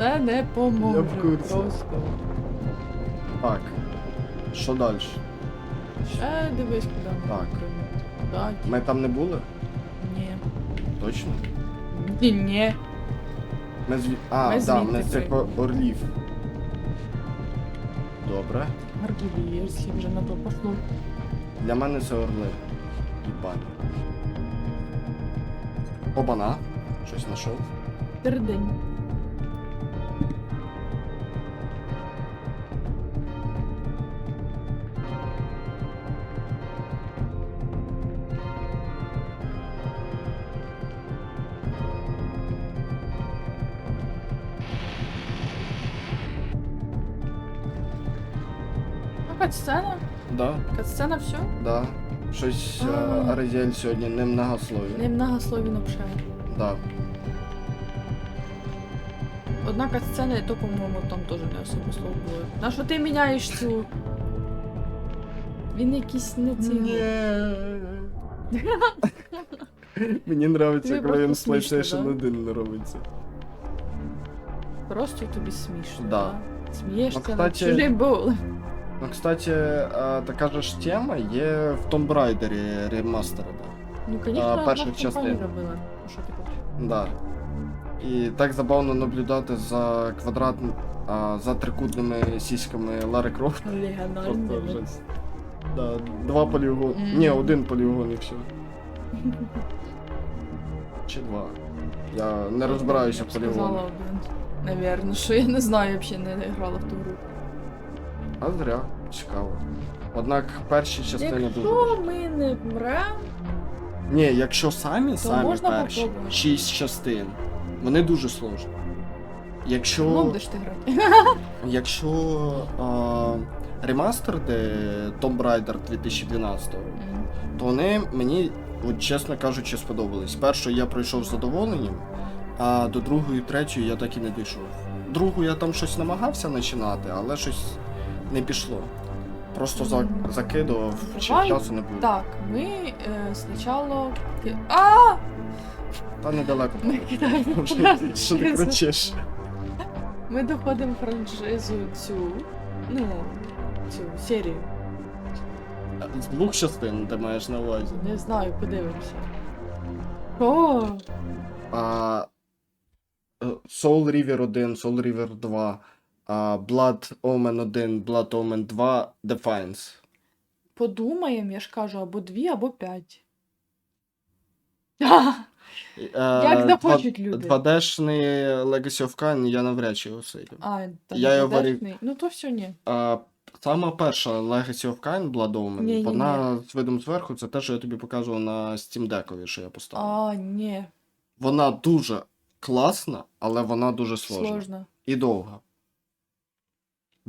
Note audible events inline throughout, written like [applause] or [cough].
Це не поможе. Я в курсі. Просто. Так. Що далі? Ще дивись, куди ми Так. приймемо. Ми там не були? Ні. Точно? Ні, ні. Ми зві... А, Ми да, звідти ми з цих приймемо. орлів. Добре. Аргілірський вже на то пошло. Для мене це орли. Їбані. Обана. Щось знайшов. Тердень. Да, Катсцена все? да. Щось е, А. Аризель сьогодні не многослові. Не многослові напишає. Да. Одна катсцена, і то, по-моєму, там теж не особо слов було. На що ти міняєш цю? Він якийсь не цей. [laughs] Мені подобається, Тобі коли він просто смішно, PlayStation 1 не робиться. Просто тобі смішно. Да. Смієшся Ну, над кстати, чужим болем. Ну, кстати, така же ж тема є в Tomb Raider ремастера. Ну, звісно, перших частин. робила. Ну, що ти хочеш? Да. І так забавно наблюдати за квадрат, а, за трикутними сіськами Лари Крофт. Просто жесть. Да, два полігони. Мгм. Ні, один полігон і все. Чи два. Я не розбираюся в полігонах. Навірно, що я не знаю, я взагалі не грала в ту гру. А зря, цікаво. Однак перші частини дуже. Якщо ми не вмремо, Ні, якщо самі, самі можна перші, попробувати. шість частин, вони дуже сложні. Якщо. ну будеш ти грати. [laughs] Якщо а, ремастер, де Tomb Raider 2012, М. то вони мені, от, чесно кажучи, сподобались. Першу я пройшов з задоволенням, а до другої, третьої я так і не дійшов. Другу я там щось намагався починати, але щось не пішло. Просто за, закидував, чи Давай часу не було. Так, ми е, спочатку. ки- А! Та недалеко. Ми кидаємо Що ти франшизу. кричиш? Ми доходимо франшизу цю. Ну, цю серію. З двох частин ти маєш на увазі. Не знаю, подивимося. О! А, е, Soul River 1, Soul River 2, а, Blood Omen 1, Blood Omen 2, Defiance. Подумаємо, я ж кажу, або дві, або п'ять. [laughs] Як захочуть люди. 2D-шний Legacy of Kain я навряд чи осилю. А, там Я його дешний. Ну то все ні. А, сама перша Legacy of Kain, Blood Omen, Ні-ні-ні. вона з видом зверху, це те, що я тобі показував на Steam Deck'ові, що я поставив. А, ні. Вона дуже класна, але вона дуже сложна. Сложно. І довга.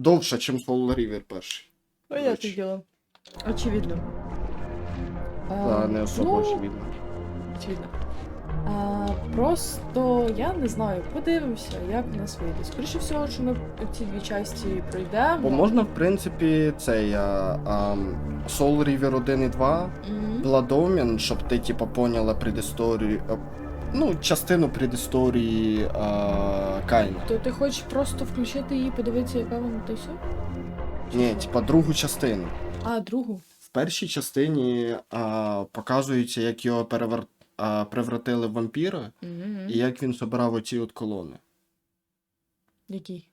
Довша, ніж Soul River перший. А я це діло. Очевидно. Та не особо ну, очевидно. очевидно. А, просто я не знаю, подивимося, як в нас вийде. Скоріше всього, що ми ці дві часті пройдемо. Бо можна, в принципі, цей а, а, Soul River 1 і 2, Мгм. Blood Omen, щоб ти, типа, поняла предісторію. Ну, частину предісторії а, Кайна. То ти хочеш просто включити її, подивитися, яка вона, та й все? Ні, типа другу частину. А, другу. В першій частині а, показується, як його перевер... а, превратили в вампіра, Мгм. і як він собирав оці от колони. Який?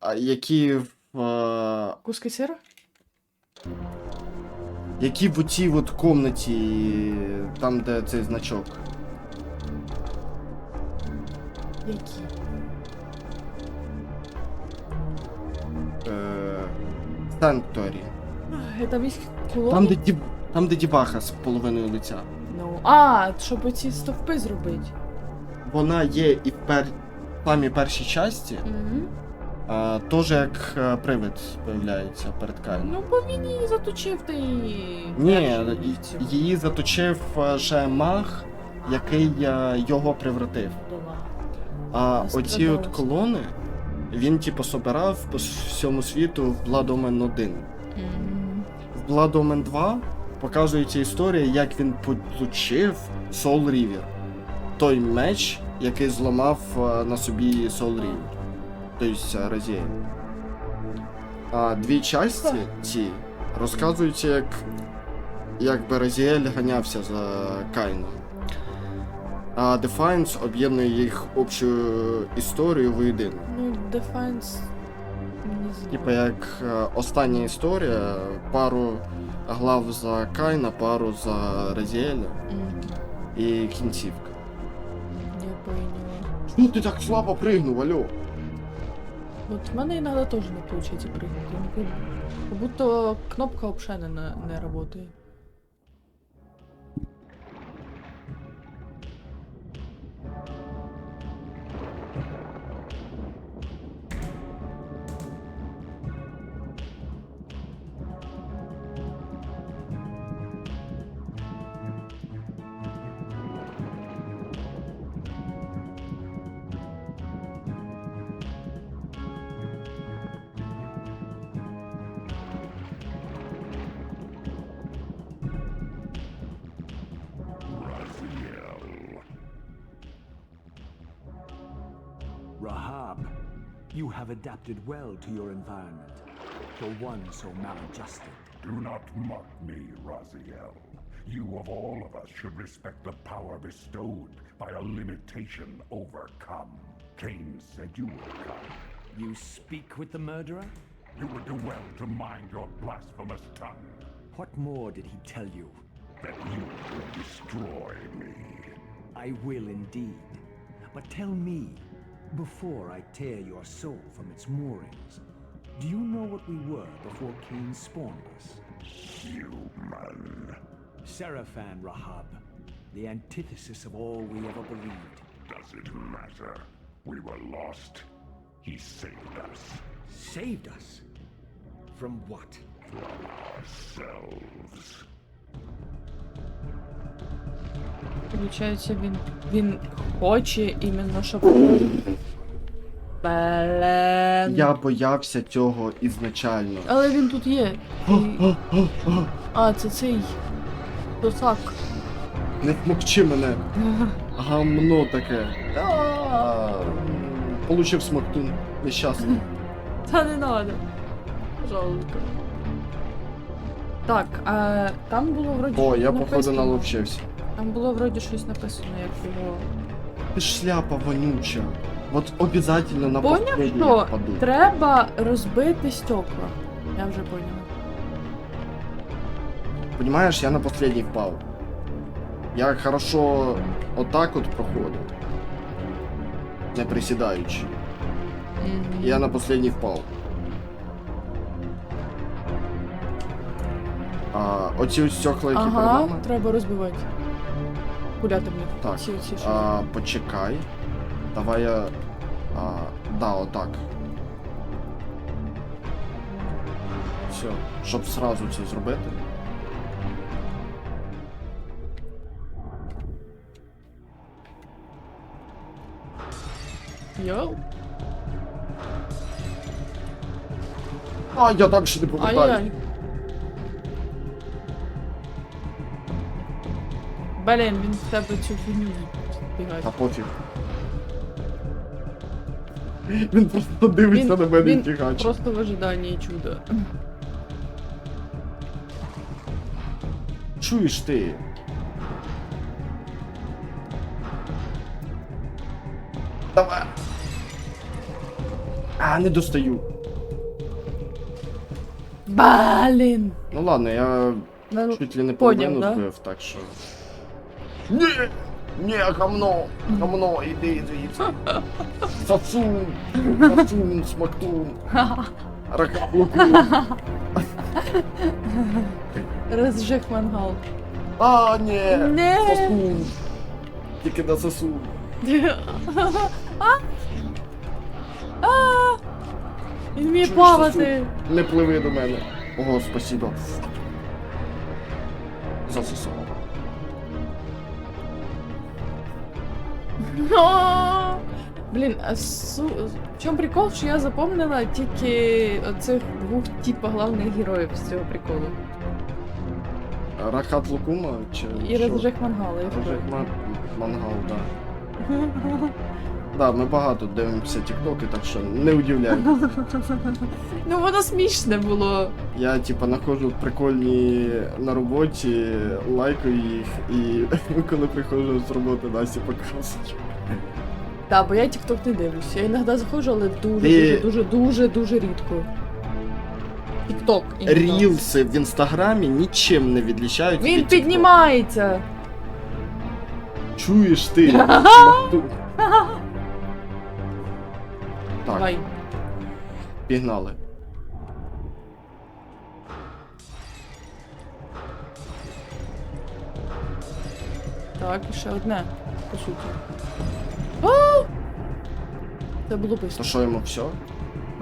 А, які в. а, Куски сира? Які в оцій от комнаті, там, де цей значок. Які? Е... Санкторі. Е, Там є колони? Там, де дів... там, де діваха з половиною лиця. Ну, а, щоб оці стовпи зробити. Вона є і в пер... самій першій часті, Угу. а, теж як е, привид появляється перед Кайном. Ну, бо він її заточив та і. Ні, і- її заточив е, ще маг, який е, його превратив. Дала. А оці от колони він типу собирав по всьому світу в Blood Omen 1. Мгм. В Blood Omen 2 показується історія, як він получив Soul River. Той меч, який зламав е, на собі Soul River. тобто Розіель. А дві часті ці розказуються, як, як би Розіель ганявся за Кайном. А Defiance об'єднує їх общу історію воєдину. Ну, Defiance. Не знаю. Типа як е, остання історія, пару глав за Кайна, пару за Розіеля Мгм, і кінцівка. Я поняла. Ну ти так слабо пригнув, алло. Вот в мене іноді теж не пригнути. Ну, Как как будто кнопка взагалі не, не работає. You have adapted well to your environment, for one so maladjusted. Do not mock me, Raziel. You of all of us should respect the power bestowed by a limitation overcome. Cain said you would come. You speak with the murderer? You would do well to mind your blasphemous tongue, What more did he tell you? that you will destroy me. I will indeed. But tell me, before I tear your soul from its moorings, do you know what we were before Cain spawned us? Human. Seraphan Rahab, the antithesis of all we ever believed. Does it matter? We were lost. He saved us Saved us? From what? from ourselves. Получається, він, він хоче іменно, щоб. Блен. Я боявся цього ізначально. Але він тут є. І- А, це цей. Досак. Не смокчи мене. [laughs] Гамно таке. Получив смоктун. Нещасний. Та не надо. Жалко. Так, а там було вроді. О, я походу наловчився. Там було вроді щось написано, як його. Ти ж шляпа вонюча. Вот обязательно на Поняв, що впаду. треба розбити стекла. Я вже поняла. Понимаешь, я на последний впав. Я хорошо отак от проходив. Не присідаючи. Мгм. Я на последний впав. А, оці ось стекла, які перед Ага, нами. треба розбивати. В них. Так, Ці, ці, що. А, почекай. Давай я. А, да, отак. Все, щоб сразу це зробити. Йоу. А, я так ще не повертаю. Ай-яй. Блін, він в тебе цю фігню збігає. Та пофіг. Він просто дивиться на мене і він тягач. просто в ожиданні чуда. Чуєш ти? Давай. А, не достаю. Блін! Ну ладно, я Ну, чуть ли не поняв, да? збив, так що. Ні! Ні, гамно! Гамно, іди звідси. Сацун! Сацун, смактун. Ракаблукун. Розжиг мангал. А, ні! Не. Сосун! Тільки на сосун. А! А! Він вміє Чуєш, плавати. Не пливи до мене. Ого, спасибо. Засосав. А! Блін, а су... в чому прикол, що я запомнила тільки оцих двох типа головних героїв з цього приколу. Рахат Лукума чи І мангала. і Розжиг все. ман- мангал, да. Да, ми багато дивимося тіктоки, так що не удивляйтесь. [laughs] Ну воно смішне було. Я типа знаходжу прикольні на роботі, лайкаю їх, і [laughs] коли приходжу з роботи, Насті показую. Так, бо я TikTok не дивлюсь. Я іноді заходжу, але дуже, Ти- дуже, дуже, дуже, дуже рідко. Іменно. Рілси в інстаграмі нічим не відлічаються. Він від піднімається. Чуєш ти? [laughs] Так, Давай. пігнали. Так, і ще одне, по суті. А! Це було То бистро. що йому все?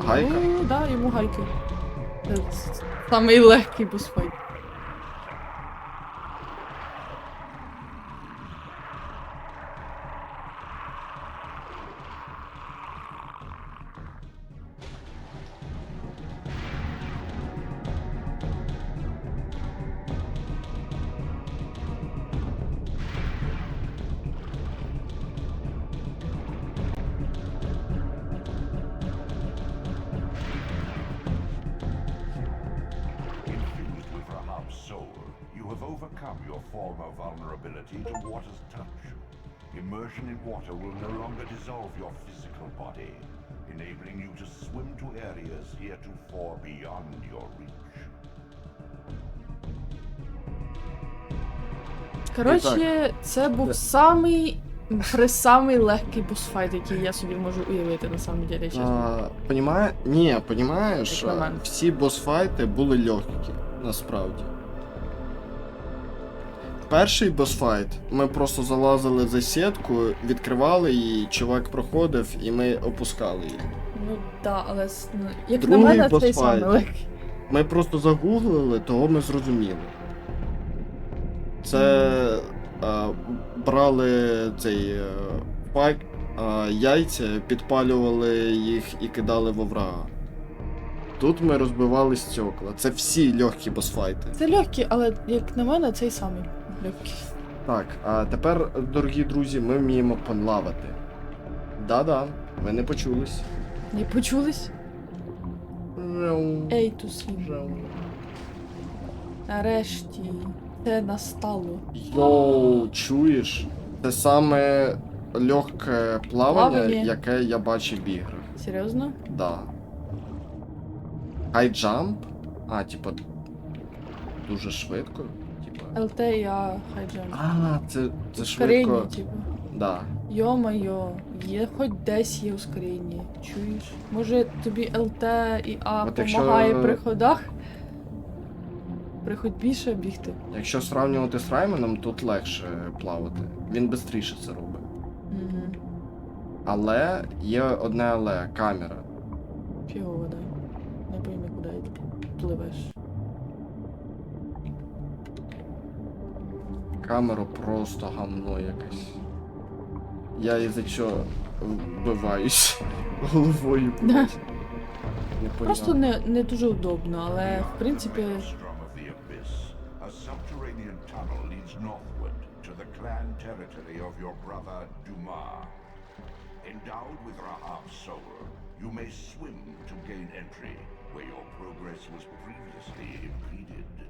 Гайка? Ну, да, йому гайки. Це с- самий легкий босфайт. Your former vulnerability to water's touch. Immersion in water will no longer dissolve your physical body, enabling you to swim to areas heretofore beyond your reach. Коротше, це був самий самий легкий босфайт, який я собі можу уявити на самом деле, чесно. Понімає... Ні, понімаєш, всі босфайти були легкі, насправді. Перший босфайт ми просто залазили за сітку, відкривали її, чувак проходив, і ми опускали її. Ну так, але ну, як Другий на мене, цей легкий. Ми просто загуглили, того ми зрозуміли. Це а, брали цей е, пак, а, яйця, підпалювали їх і кидали в оврага. Тут ми розбивали стекла. Це всі легкі босфайти. Це легкий, але як на мене, цей самий. Так, а тепер, дорогі друзі, ми вміємо плавати. Да-да, ви не почулись. Не почулись? Ей, тусі. Нарешті. Це настало. Йоу, чуєш? Це саме легке плавання, Плавання. яке я бачив в іграх. Серйозно? Да. Хайджамп? А, типа. Дуже швидко. ЛТ і А хайджамп. А, це, це Ускорення, швидко. типу. Да. Йо-майо, є хоч десь є ускорення, чуєш? Може тобі ЛТ і А От якщо- допомагає при ходах? При ходьбі ще бігти. Якщо сравнювати з Райменом, тут легше плавати. Він швидше це робить. Угу. Але є одне але камера. Фігово, да. Не пойми, куди ти пливеш. Камера просто гамно якесь. Я із-за цього вбиваюсь головою кудись. Непонятно. Просто не, не дуже удобно, але в принципі. Maelstrom of the Abyss, a subterranean tunnel leads northward to the clan territory of your brother Dumar. Endowed with Rahab's soul, you may swim to gain entry where your progress was previously impeded.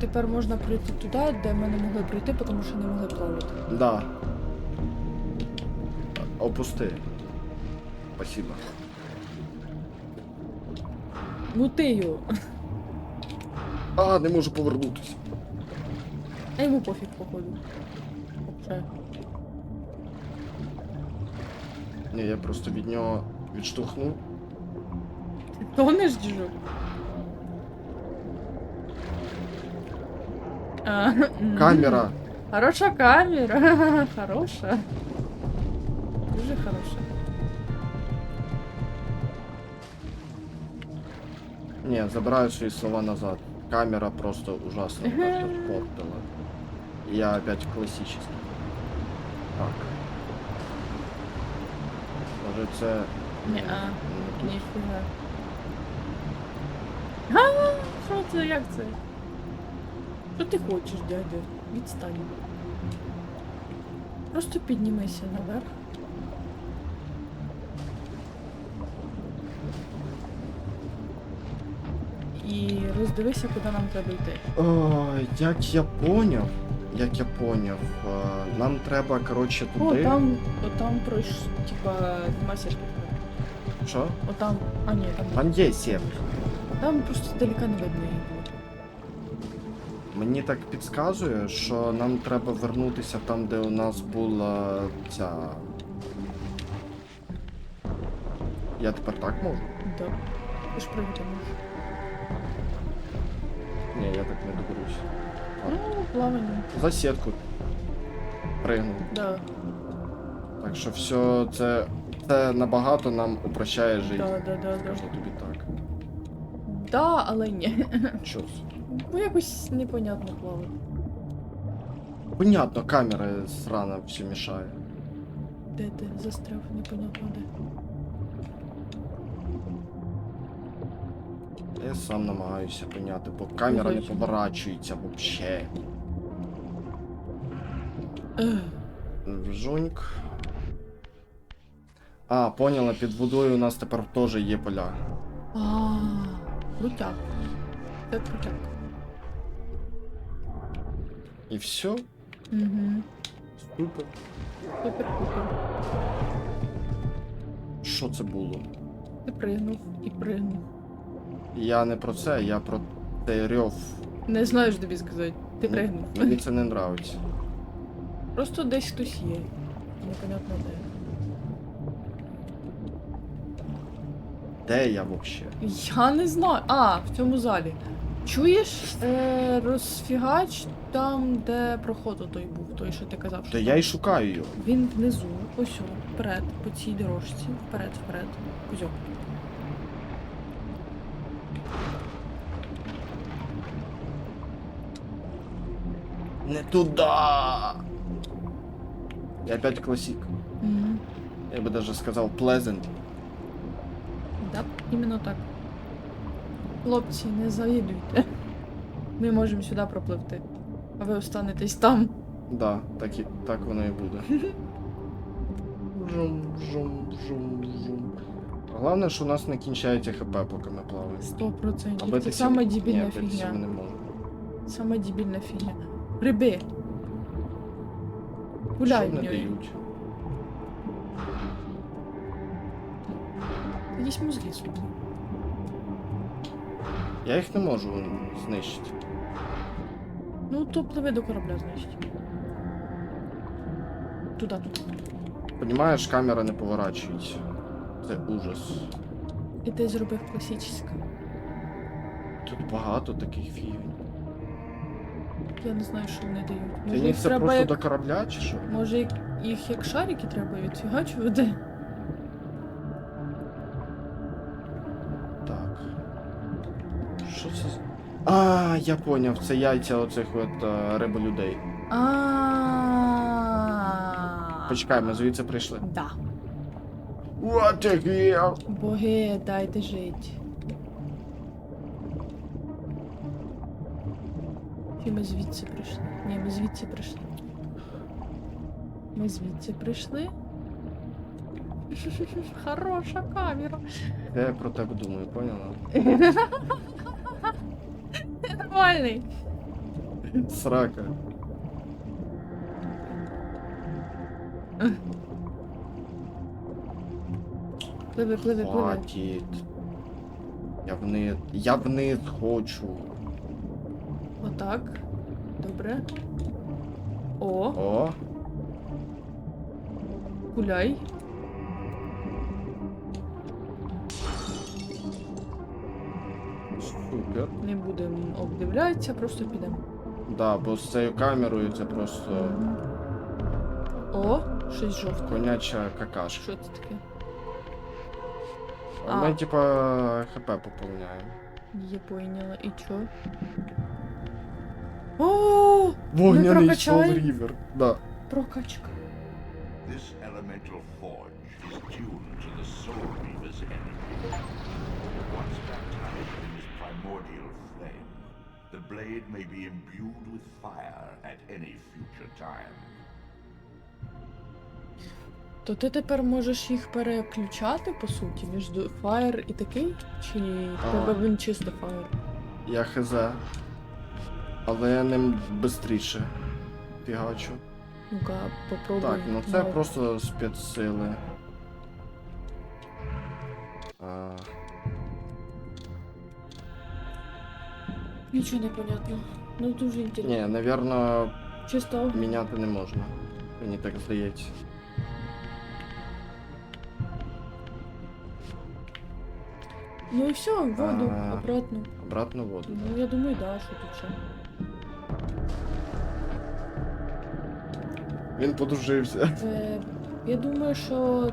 Тепер можна прийти туди, де ми не могли прийти, тому що не могли плавати. Да. Опусти. Спасибо. Ну ти його. А, не можу повернутися. А йому пофіг, походу. Вже. Ні, я просто від нього відштовхнув. Ти тонеш, діжу? А, м. [laughs] Камера. Хороша камера. [laughs] Хороша. Дуже хороша. Ні, забираю свої слова назад. Камера просто ужасно как-то [laughs] портила. Я опять классический. Так. Може це. Ні, а, не тут. ніфіга. А, що це, як це? Що ти хочеш, дядя? Відстань. Просто піднімися наверх. І роздивися, куди нам треба йти. Ой, як я поняв, як я поняв, е, нам треба, коротше, О, туди. там, о, там пройш, типа, нема сірки. Що? О, там, а ні, там, Там є сєвер. там просто далеко не видно її. Мені так підказує, що нам треба вернутися там, де у нас була ця. Я тепер так можу? Да. Ти ж пригати можеш. Ні, я так не доберусь. Ну, плавання. За сітку. Пригнув. Да, Так що все це. Це набагато нам упрощає життя. да, да, да, да. Тобі так. Да, але ні. Чос. Ну якось непонятно плавати. Понятно, камера срана все мішає. Де ти застряв, непонятно де. Я сам намагаюся поняти, бо камера не Вибачте. поворачується вообще. Ех, Жуньк. А, поняла, під водою у нас тепер теж є поля. А, крутяк. Це крутяк. І все. Угу. Супер. Супер-пупер. Що це було? Ти пригнув і пригнув. Я не про це, я про цей рьов. Не знаю, що тобі сказати. Ти М- пригнув. Мені це не нравиться. Просто десь хтось є. Непонятно де. Де я вообще? Я не знаю. А, в цьому залі. Чуєш е, розфігач там, де проход той був, той, що ти казав, що там. я й шукаю його. Він внизу, ось о, вперед, по цій дорожці, вперед, вперед. О. Не туда. Я опять классик. Мгм. Я бы даже сказал pleasant. Да, іменно так. Хлопці, не завідуйте. Ми можемо сюди пропливти. А ви останетесь там. Да, так, і, так воно і буде. Жум, жум, жум, жум. Головне, що у нас не кінчається хп, поки ми плаваємо. Сто процентів. Це сама дебільна фігня. не можемо. Сама дебільна фігня. Гриби. Гуляй в дають? Якісь мозги собі. Я їх не можу знищити. Ну, то пливи до корабля, значить. Туди, туди. Понімаєш, камера не поворачується. Це ужас. І ти зробив класичне. Тут багато таких фігень. Я не знаю, що вони дають. Може, ні, їх це треба просто як... до корабля чи що? Може, їх як шарики треба відфігачувати? Я поняв, це яйця оцих от е, риболюдей. А. Почекай, ми звідси прийшли. Да. Боги, дайте жить. Чи ми звідси прийшли? Ні, ми звідси прийшли. Ми звідси прийшли. [laughs] Хороша камера. Я про тебе думаю, поняла? [laughs] Нормальний. Срака. Пливи, пливи, пливи. Хватит. Я вниз. Я вниз хочу. Отак. Добре. О, О, гуляй. Не будемо обдивлятися, просто підемо. Да, бо з цією камерою це просто О, щось жовте. коняча какашка. Що це таке? А ми, типа, хп поповняємо. Я поняла. І чо? О, Вогняний? Soul River. Да. прокачка. This elemental forge is tuned to the Soul Reaver's energy. Once his primordial flame, the blade may be imbued with fire at any future time. То ти тепер можеш їх переключати, по суті, між Fire і такий? Чи в тебе він чисто Fire? Я хз. Але я ним швидше фігачу. Ну-ка, попробуй. Так, ну це просто спецсили. Нічого не понятно. Ну дуже інтересно. ні, навірно, Чисто. міняти не можна. Мені так здається. Ну і все, воду, А. обратно. Обратно воду. Ну я думаю, да, що тут ще. Він подружився. Е, я думаю, що,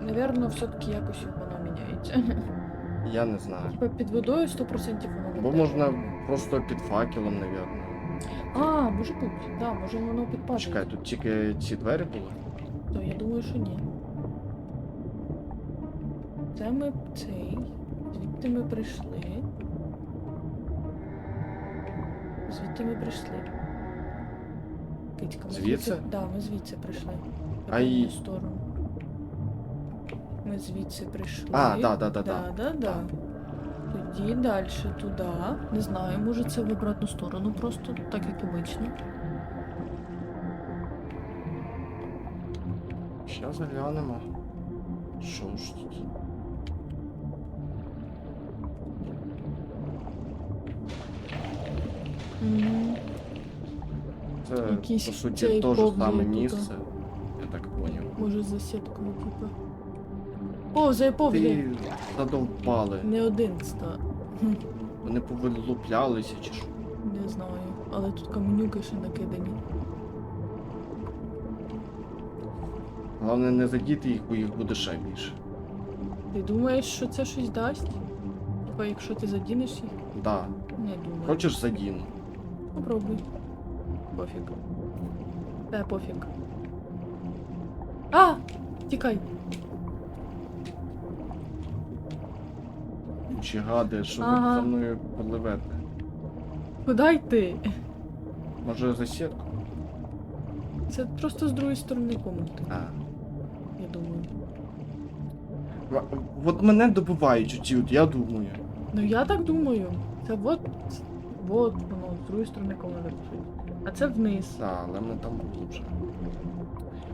напевно, все-таки якось воно міняється. Я не знаю. Типа під водою 100% воно. Бо можна. Просто під факелом, навірно. А, може бути, да, може воно підпадає. Чекай, тут тільки ці двері були. То я думаю, що ні. Це ми цей. Звідти ми прийшли. Звідти ми прийшли. Кицька, ми Звідси? Так, да, ми звідси прийшли. А одну сторону. Ми звідси прийшли. А, да, да, да, да. да. да, да. Тоді далі туди. Не знаю, може це в обратну сторону просто, так як обично. Щас заглянемо. Що ж тут? Мгм. Це, Якийсь по суті, те ж саме місце. Я так поняв. Може за сіткою, типу. Повзай, повзай. Ти задовбали. Не один ста. Вони повилуплялися чи що. Не знаю. Але тут каменюки ще накидані. Головне не задіти їх, бо їх буде ще більше. Ти думаєш, що це щось дасть? Типа, якщо ти задінеш їх? Да. Не думаю. Хочеш задіну? Попробуй. Пофіг. Е, пофіг. А! Тікай! Чи гади, що ви Ага. за мною поливете? Куди йти? Може за сітку? Це просто з другої сторони комнати, А. я думаю. Ва- От мене добивають оці, от я думаю. Ну я так думаю. Це вот. Вот воно, з другої сторони комнати пишуть. А це вниз. Так, але ми там вже.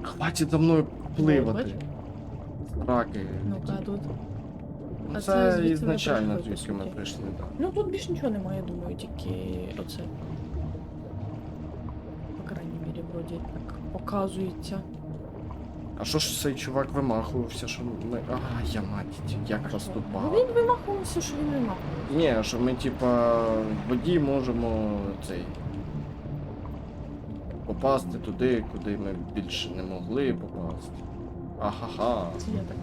Хватить за мною пливати. бач? Раки. Ну-ка, тут. Ну, а це, це звідси ізначально прийшли, звідки ми суті. прийшли, так. Ну тут більш нічого немає, я думаю, тільки оце. По крайній мірі, вроді так показується. А що ж цей чувак вимахувався, що ми. А, я мать, як вас тут Ну багато. він вимахувався, що він вимахувався. Ні, що ми типа в воді можемо цей. Попасти туди, куди ми більше не могли попасти. Ахаха. Це я так.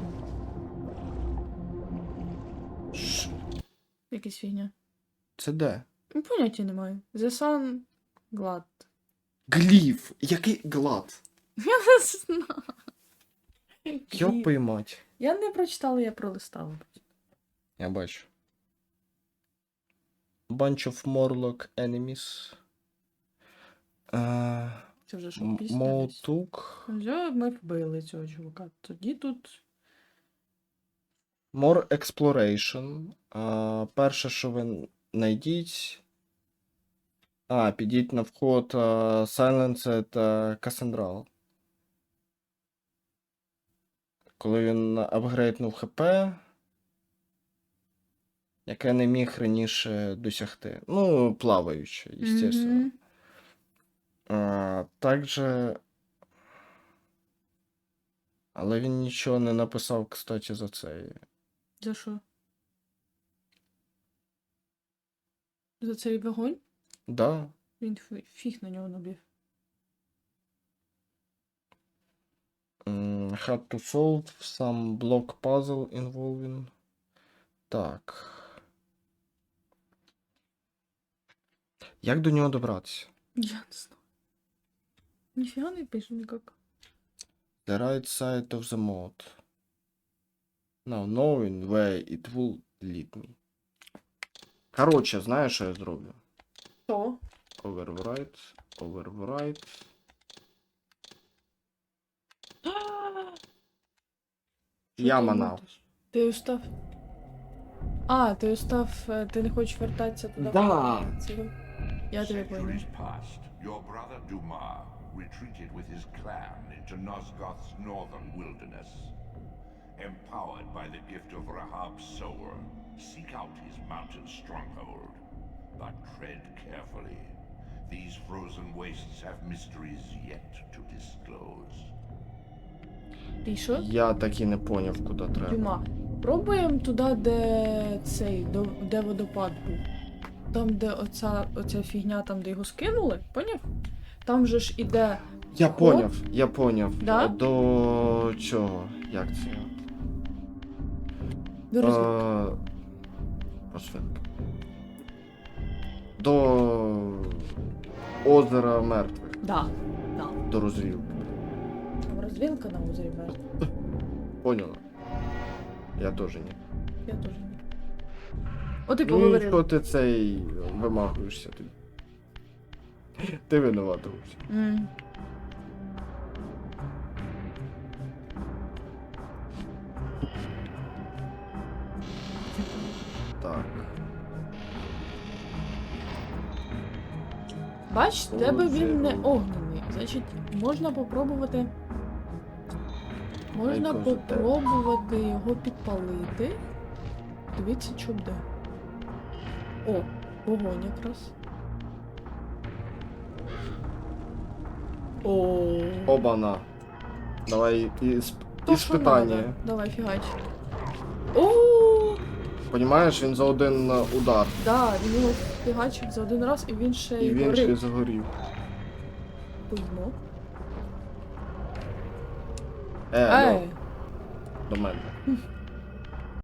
Ш- Якась фігня. Це де? Ну, Поняття немає. The Sun Glad. Гліф! Який глад? [laughs] Я не знаю. Йопи мать. Я не прочитала, я пролистала. Я бачу. Bunch of Morlock enemies. Е, Це вже що пісня. десь? Молтук. Вже ми вбили цього чувака. Тоді тут. More Exploration. А, перше, що ви знайдіть. А, підіть на вход а, Silence Cassandral. Коли він апгрейднув ХП, яке не міг раніше досягти. Ну, плаваюче, естественно. Мгм. А, также. Але він нічого не написав, кстати, за це. За що? За цей вогонь? Да. Він фіг на нього набив. Had to solve some block puzzle involving. Так. Як до нього добратися? Я не знаю. Ніфіга не пише ніяк. The right side of the mod. Now knowing where it will lead me. Коротше, знаєш, що я зроблю? Що? Overwrite, overwrite. Я ти манав. Ти устав. А, ти устав, е, ти не хочеш вертатися туди. Да. Я тебе понял. Your brother Dumar retreated with his clan into Nosgoth's northern wilderness. Empowered by the gift of Rahab's sower, seek out his mountain stronghold. But tread carefully. These frozen wastes have mysteries yet to disclose. Ти що? Я так і не поняв, куди треба. Дюма. Пробуємо туди, де цей, до- де водопад був. Там, де оця, оця фігня, там, де його скинули, поняв? Там же ж іде. Я поняв, я поняв. Да? До чого? Як це? До розвитку. Е, До озера мертвих. Да, да. До розвілки. Там розвілка на озері Мертв. [laughs] Поняла? Я теж ні. Я теж не. От і Ну поговорили. що ти цей вимахуєшся тобі? [laughs] Ти винуват, Русь. М. Бач, в тебе він не огнений. Значить, можна попробувати. Можна попробувати його підпалити. Дивіться, що буде. О, вогонь якраз. О, Обана. Давай ісп... то, що іспитання. надо. Давай, фігач. О, Понімаєш, він за один удар. да, він його фігачив за один раз, і він ще І він ще загорів. Пуймо. Е, Ей, ну, до мене.